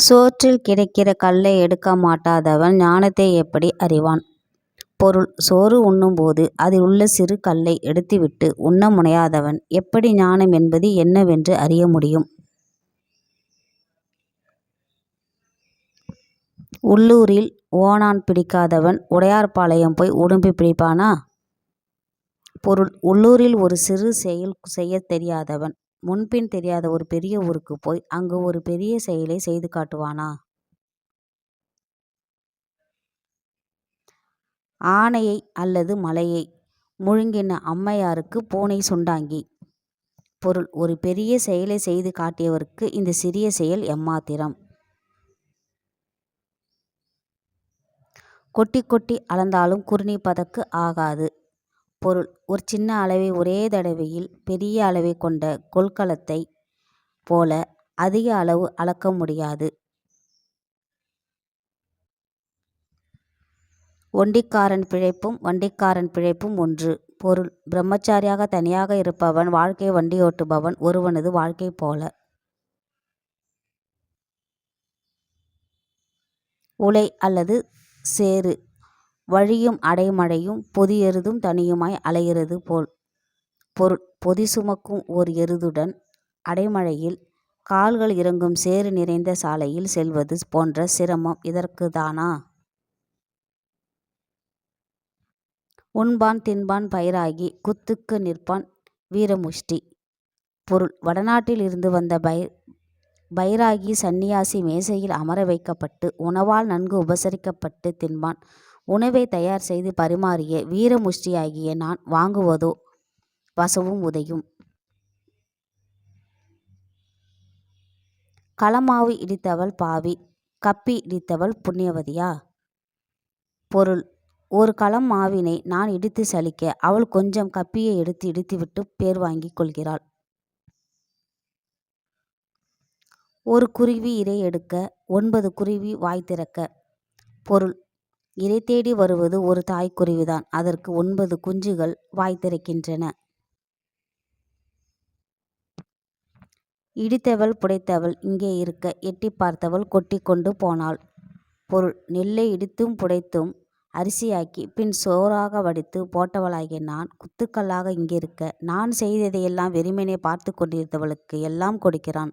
சோற்றில் கிடைக்கிற கல்லை எடுக்க மாட்டாதவன் ஞானத்தை எப்படி அறிவான்? பொருள் சோறு உண்ணும்போது அதில் உள்ள சிறு கல்லை எடுத்துவிட்டு உண்ண முனையாதவன் எப்படி ஞானம் என்பது என்னவென்று அறிய முடியும்? உள்ளூரில் ஓணான் பிடிக்காதவன் உடையார்பாளையம் போய் உடும்பி பிடிப்பானா? பொருள் உள்ளூரில் ஒரு சிறு செயல் செய்யத் தெரியாதவன் முன்பின் தெரியாத ஒரு பெரிய ஊருக்கு போய் அங்கு ஒரு பெரிய செயலை செய்து காட்டுவானா? ஆனையை அல்லது மலையை முழுங்கின அம்மையாருக்கு பூனை சுண்டாங்கி. பொருள் ஒரு பெரிய செயலை செய்து காட்டியவருக்கு இந்த சிறிய செயல் எம்மாத்திரம்? கொட்டிக் கொட்டி அளந்தாலும் குறுணி பதக்கு ஆகாது. பொருள் ஒரு சின்ன அளவை ஒரே தடவையில் பெரிய அளவைக் கொண்ட கொள்கலத்தைப் போல அதிக அளவு அளக்க முடியாது. ஒண்டிக்காரன் பிழைப்பும் வண்டிக்காரன் பிழைப்பும் ஒன்று. பொருள் பிரம்மச்சாரியாக தனியாக இருப்பவன் வாழ்க்கை வண்டியோட்டுபவன் ஒருவனது வாழ்க்கை போல. உலை அல்லது சேறு வழியும் அடைமழையும் பொதி எருதும் தனியுமாய் அலைகிறது போல். பொருள் பொதி சுமக்கும் ஓர் எருதுடன் அடைமழையில் கால்கள் இறங்கும் சேறு நிறைந்த சாலையில் செல்வது போன்ற சிரமம் இதற்கு தானா உண்பான் தின்பான் பைராகி குத்துக்கு நிற்பான் வீரமுஷ்டி. பொருள் வடநாட்டில் இருந்து வந்த பைராகி சந்நியாசி மேசையில் அமர வைக்கப்பட்டு உணவால் நன்கு உபசரிக்கப்பட்டு தின்பான். உணவை தயார் செய்து பரிமாறிய வீரமுஷ்டியாகிய நான் வாங்குவதோ வசவும் உதையும். களமாவு இடித்தவள் பாவி கப்பி இடித்தவள் புண்ணியவதியா? பொருள் ஒரு களம் மாவினை நான் இடித்து சலிக்க அவள் கொஞ்சம் கப்பியை எடுத்து இடித்துவிட்டு பேர் வாங்கி கொள்கிறாள். ஒரு குருவி இரை எடுக்க ஒன்பது குருவி வாய் திறக்க. பொருள் இரை தேடி வருவது ஒரு தாய்க்குருவிதான் அதற்கு ஒன்பது குஞ்சுகள் வாய் திறக்கின்றன. இடித்தவள் புடைத்தவள் இங்கே இருக்க எட்டி பார்த்தவள் கொட்டி கொண்டு போனாள். பொருள் நெல்லை இடித்தும் புடைத்தும் அரிசியாக்கி பின் சோறாக வடித்து போட்டவளாகிய நான் குத்துக்கல்லாக இங்கிருக்க நான் செய்ததையெல்லாம் வெறுமனே பார்த்துக் கொண்டிருந்தவளுக்கு எல்லாம் கொடுக்கிறான்.